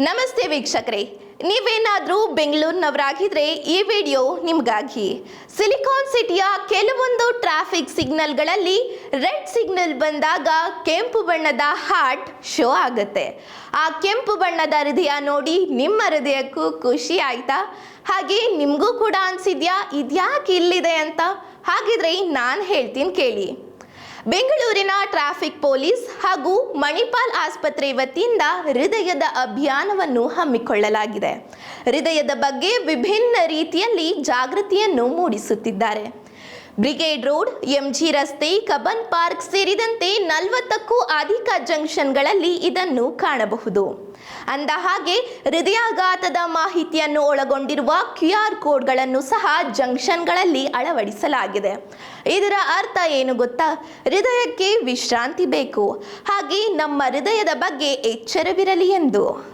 ನಮಸ್ತೆ ವೀಕ್ಷಕರೇ, ನೀವೇನಾದರೂ ಬೆಂಗಳೂರಿನವರಾಗಿದ್ರೆ ಈ ವಿಡಿಯೋ ನಿಮಗಾಗಿ. ಸಿಲಿಕಾನ್ ಸಿಟಿಯ ಕೆಲವೊಂದು ಟ್ರಾಫಿಕ್ ಸಿಗ್ನಲ್ಗಳಲ್ಲಿ ರೆಡ್ ಸಿಗ್ನಲ್ ಬಂದಾಗ ಕೆಂಪು ಬಣ್ಣದ ಹಾರ್ಟ್ ಶೋ ಆಗುತ್ತೆ. ಆ ಕೆಂಪು ಬಣ್ಣದ ಹೃದಯ ನೋಡಿ ನಿಮ್ಮ ಹೃದಯಕ್ಕೂ ಖುಷಿ ಆಯ್ತಾ? ಹಾಗೆ ನಿಮಗೂ ಕೂಡ ಅನಿಸಿದ್ಯಾ? ಇದ್ಯಾಕೆ ಇಲ್ಲಿದೆ ಅಂತ? ಹಾಗಿದ್ರೆ ನಾನು ಹೇಳ್ತೀನಿ ಕೇಳಿ. ಬೆಂಗಳೂರಿನ ಟ್ರಾಫಿಕ್ ಪೊಲೀಸ್ ಹಾಗೂ ಮಣಿಪಾಲ್ ಆಸ್ಪತ್ರೆ ವತಿಯಿಂದ ಹೃದಯದ ಅಭಿಯಾನವನ್ನು ಹಮ್ಮಿಕೊಳ್ಳಲಾಗಿದೆ. ಹೃದಯದ ಬಗ್ಗೆ ವಿಭಿನ್ನ ರೀತಿಯಲ್ಲಿ ಜಾಗೃತಿಯನ್ನು ಮೂಡಿಸುತ್ತಿದ್ದಾರೆ. ಬ್ರಿಗೇಡ್ ರೋಡ್, ಎಂಜಿ ರಸ್ತೆ, ಕಬನ್ ಪಾರ್ಕ್ ಸೇರಿದಂತೆ ನಲವತ್ತಕ್ಕೂ ಅಧಿಕ ಜಂಕ್ಷನ್ಗಳಲ್ಲಿ ಇದನ್ನು ಕಾಣಬಹುದು. ಅಂದ ಹಾಗೆ, ಹೃದಯಾಘಾತದ ಮಾಹಿತಿಯನ್ನು ಒಳಗೊಂಡಿರುವ ಕ್ಯೂ ಆರ್ ಕೋಡ್ಗಳನ್ನು ಸಹ ಜಂಕ್ಷನ್ಗಳಲ್ಲಿ ಅಳವಡಿಸಲಾಗಿದೆ. ಇದರ ಅರ್ಥ ಏನು ಗೊತ್ತಾ? ಹೃದಯಕ್ಕೆ ವಿಶ್ರಾಂತಿ ಬೇಕು. ಹಾಗೆ ನಮ್ಮ ಹೃದಯದ ಬಗ್ಗೆ ಎಚ್ಚರವಿರಲಿ ಎಂದು.